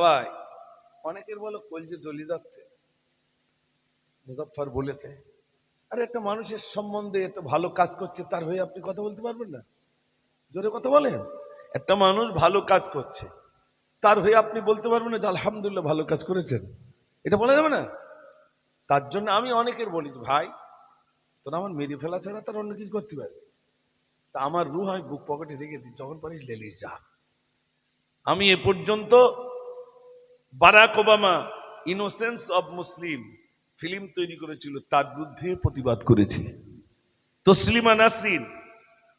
ভাই অনেকের বলো কলজে জ্বলি যাচ্ছে। মুজাফফর বলেছে, আরে, একটা মানুষের সম্বন্ধে এত ভালো কাজ করছে, তার হয়ে আপনি কথা বলতে পারবেন না? জোরে কথা বলেন। একটা মানুষ ভালো কাজ করছে, তার হয়ে আপনি বলতে পারবেন না যে, আলহামদুলিল্লাহ, ভালো কাজ করেছেন। এটা বলা যাবে না? তার জন্য আমি অনেকের বলি, ভাই, তোরা আমার মেরে ফেলা ছাড়া তার অন্য কিছু করতে পারে তা আমার রু আমি বুক পকেটে রেখে দিই, যখন পারিস লেলিস যা। আমি এ পর্যন্ত Barack Obama Innocence of Muslim film তৈরি করেছিল, তার বিরুদ্ধে প্রতিবাদ করেছি। তসলিমা নাসরিন,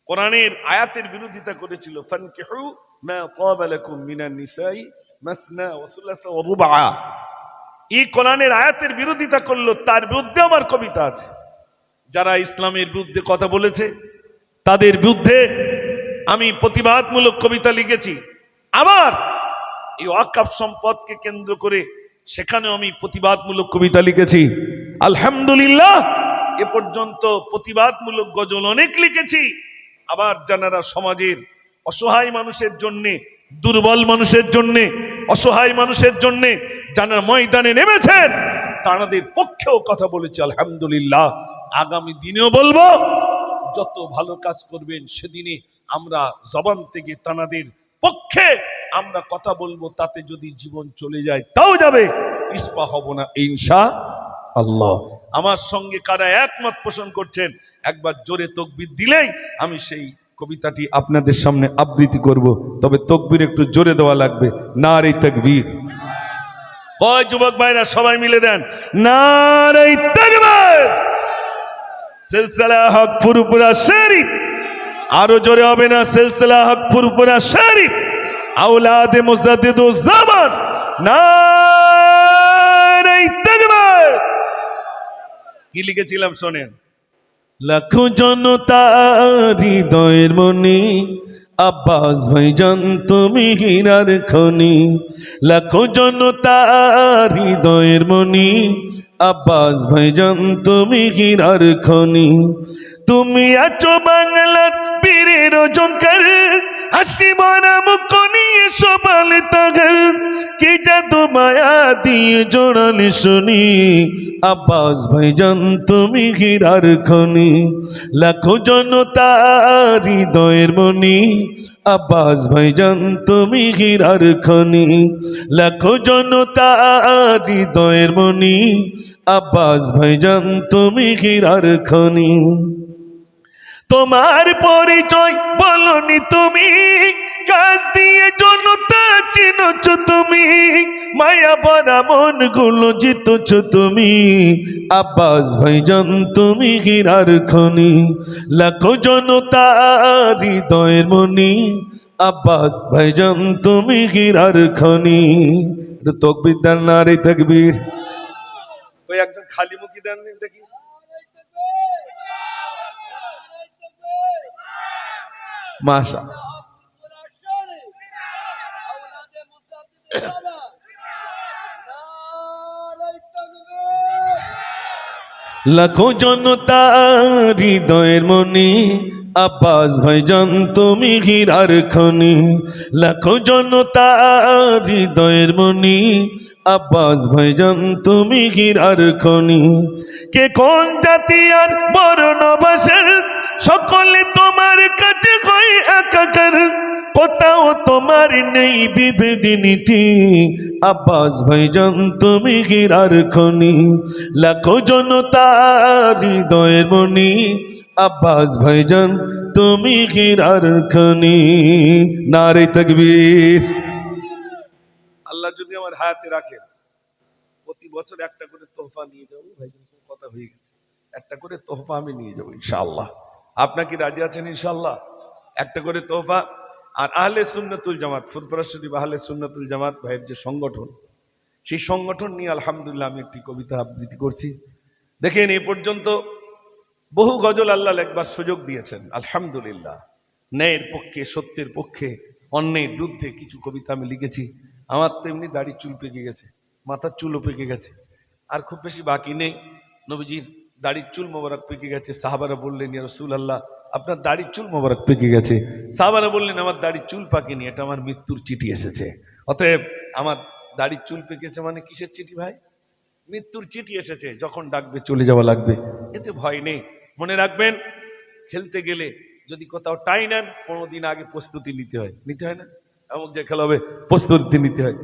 কোরআনের আয়াতের বিরোধিতা করেছিল, ফানকিহু মা তাবা মিনান নিসাই মাসনা ওয়া সুলাসা ওয়া রুবা এই কোরআনের আয়াতের বিরোধিতা করল, তার বিরুদ্ধে আমার কবিতা আছে। যারা ইসলামের বিরুদ্ধে কথা বলেছে, তাদের বিরুদ্ধে আমি প্রতিবাদমূলক কবিতা লিখেছি। আবার এই ওয়াকাফ সম্পদকে কেন্দ্র করে সেখানেও আমি প্রতিবাদমূলক কবিতা লিখেছি। আলহামদুলিল্লাহ, এ পর্যন্ত প্রতিবাদমূলক গজল অনেক লিখেছি। আবার যারা সমাজের অসহায় মানুষের জন্য, দুর্বল মানুষের জন্য, অসহায় মানুষের জন্য যারা ময়দানে নেমেছেন। তাদের পক্ষেও কথা বলেছি, আলহামদুলিল্লাহ। আগামী দিনেও বলব, যত ভালো কাজ করবেন সেদিনে আমরা জবান থেকে তানাদের পক্ষে আমরা কথা বলব, তাতে যদি জীবন চলে যায়, তাও যাবে। ইস্পা হব না, ইনশা আল্লাহ। আমার সঙ্গে কারা একমত পোষণ করছেন, একবার জোরে তকবির দিলেই আমি সেই কবিতাটি আপনাদের সামনে আবৃত্তি করব। তবে তকবির একটু জোরে দেওয়া লাগবে। না রে তকবীর। কয় যুবক ভাইরা, সবাই মিলে দেন। না রে তকবীর। সিলসিলা হক ফুরপুরা শরীফ। আরও জোরে হবে না, সিলসিলা হক ফুরপুরা শরীফ। আওলাদে মুজাদ্দিদুজ জামান নারাই তাকবীর। কি লিখেছিলাম শোনেন? লাখো জনতা হৃদয়ের মনি, আব্বাস ভাইজান তুমি হীরার খনি। লাখো জনতা হৃদয়ের মনি, আব্বাস ভাইজান তুমি হীরার খনি। তুমি আছো বাংলার বীরের জঙ্কার হাসি মরা মুখ নিয়ে সবাল তাগার কে জাদু মায়া দিয়ে শুনি। আব্বাস ভাইজান, তুমি হীরার খনি। লাখো জনতা হৃদয়ের মনি আব্বাস ভাইজান, তুমি হীরার খনি। লাখো জনতা হৃদয়ের মনি আব্বাস ভাইজান, তুমি হীরার খনি। তোমার পরিচয় বলনি তুমি। কাজ দিয়ে জনতা চিনছ তুমি। মায়া ভরা মনগুলো জিতছ তুমি। আব্বাস ভাইজান, তুমি হীরার খনি। লাখো জনতা হৃদয়ের মনি আব্বাস ভাইজান, তুমি হীরার খনি। তকবির দেন না রে তকবীর। ওই একজন খালি মুখী দেন দেখি। মাশা লাখো জনতা হৃদয়ের মনি, আব্বাস ভাইজান তুমি হীরার খনি। লাখো জনতা হৃদয়ের মনি, আব্বাস ভাইজান তুমি হীরার খনি। কে কোন জাতি আর বর্ণ ভাষার সকলে তোমার কাছে হয় একাকার কোথাও তোমার নেই বিভেদি নীতি আব্বাস ভাইজান তুমি হীরার খনি। লাখো জনতা হৃদয়ের মনি আব্বাস ভাইজান তুমি হীরার খনি। নারে তকবীর। আল্লাহ যদি আমার হাতে রাখেন প্রতি বছর একটা করে তোহফা নিয়ে যাব। ভাইজান কথা হয়ে গেছে। একটা করে তোহফা আমি নিয়ে যাব, ইনশাআল্লাহ। আপনার কি রাজি আছেন ইনশাল্লাহ একটা করে তোহফা। আর আহলে সুন্নাতুল জামাত, ফুরফুরা শরীফ আহলে সুন্নাতুল জামাত ভাইয়ের যে সংগঠন, সেই সংগঠন নিয়ে আলহামদুলিল্লাহ আমি একটি কবিতা আবৃত্তি করছি। দেখেন, এ পর্যন্ত বহু গজল আল্লাহ লেখবার সুযোগ দিয়েছেন, আলহামদুলিল্লাহ। ন্যায়ের পক্ষে, সত্যের পক্ষে অন্যের বিরুদ্ধে কিছু কবিতা আমি লিখেছি। আমার তো এমনি দাড়ি চুল পেকে গেছে, মাথার চুলও পেকে গেছে। আর খুব বেশি বাকি নেই। নবীজির দাড়ির চুল মোবারক পেকে গেছে। সাহাবারা বললেন, ইয়া রসুল আল্লাহ আপনার দাড়ির চুল মোবারক পেকে গেছে। সাহাবারা বললেন, আমার দাড়ির চুল পাকেনি এটা আমার মৃত্যুর চিঠি এসেছে। অতএব আমার দাড়ির চুল পেকেছে মানে কিসের চিঠি ভাই? মৃত্যুর চিঠি এসেছে, যখন ডাকবে চলে যাওয়া লাগবে। এতে ভয় নেই। মনে রাখবেন, খেলতে গেলে যদি কোথাও টাই নেন, পনেরো দিন আগে প্রস্তুতি নিতে হয়। নিতে হয় না? এমন যে খেলা হবে, প্রস্তুতি নিতে হয়।